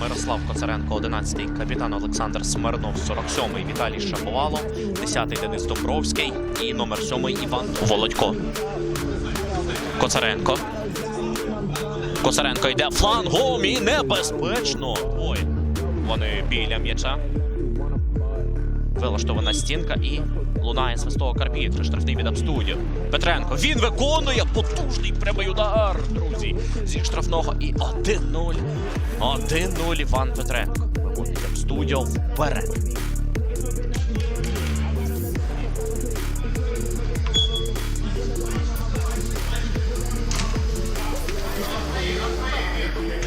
Мирослав Коцаренко, 11-й, капітан Олександр Смирнов, 47-й, Віталій Шаповало, 10-й Денис Домбровський і номер 7-й Іван Володько. Коцаренко. Коцаренко йде флангом і небезпечно. Ой, вони біля м'яча. Вилаштована стінка і лунає свисток арбітр. Штрафний від Абстудів. Петренко. Він виконує потужний прямий удар, друзі. Зі штрафного і 1-0. 1-0 Іван Петренко. Виводить Абстудіо вперед.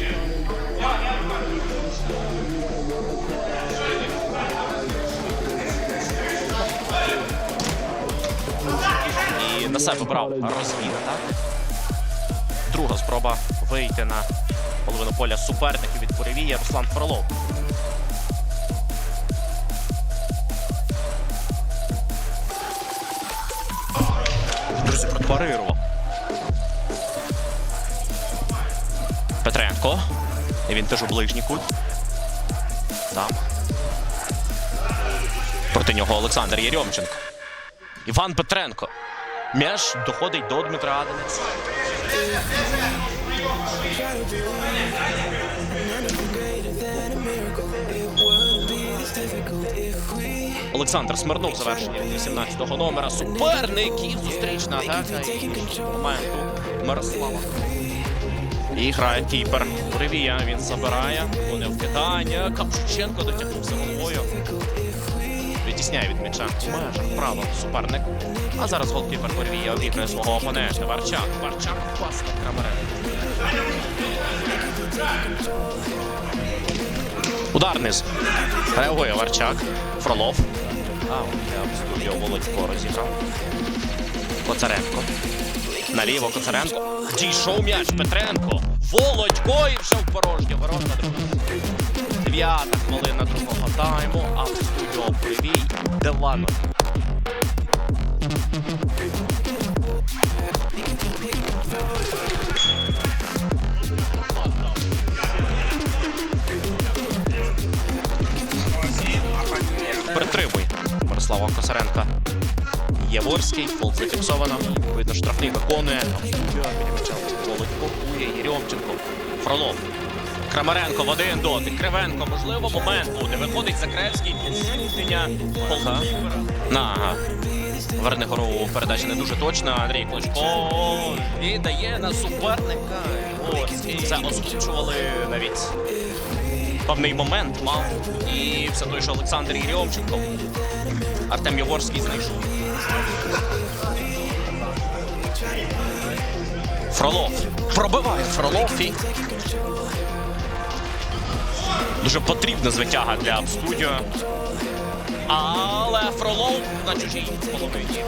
І на себе брав розвід, так? Друга спроба вийти на половину поля суперників від Поревія Руслан Фролов. Друзі, протварирував. Петренко. І він теж у ближній кут. Там. Проти нього Олександр Єрьомченко. Іван Петренко. М'яч доходить до Дмитра Аденець. Олександр Смирнов завершення 18-го номера. Суперників зустрічна атака. Момент тут Мирослава. І грає кіпер. Ревія він забирає. Вони в вкидання. Капчученко дотягнувся головою. Відтісняє від м'яча. Межах право суперник. А зараз голкіпер Порвія обігрує свого опонента. Варчак. Варчак пас на Крамаренко. Удар низ. Реагує Варчак. Фролов. А, для студіо Володько розіграв. Коцаренко. Наліво Коцаренко. Дійшов м'яч Петренко. Володько і вже в порожнє ворота. Дев'ята хвилина другого тайму, а в студіо Привій Девано. Притримуй Мирослава Косаренка. Яворський, фол зафіксовано. Видно, штрафний виконує. Володько, Кує, Єрьомченко, Фролов. Крамаренко в один дотик. Кривенко, можливо, момент буде. Виходить Закревський. Зіткнення Полка. На. Вернигору передача не дуже точна. Андрій Кличко віддає на суперника. Ось. Це озвучували навіть певний момент мав. І все той, що Олександр Єрьомченко. Артем Яворський знайшов. Фролов. Пробиває Фролов і Дуже потрібна звитяга для Абстудіо. Але Фролов на чужій половині.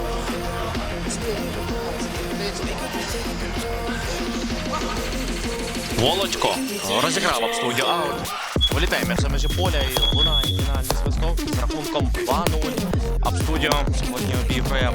Володько розіграв Абстудіо аут. Вилітає за межі поля і лунає фінальний свисток з рахунком 2-0. Абстудіо сьогодні обіграє.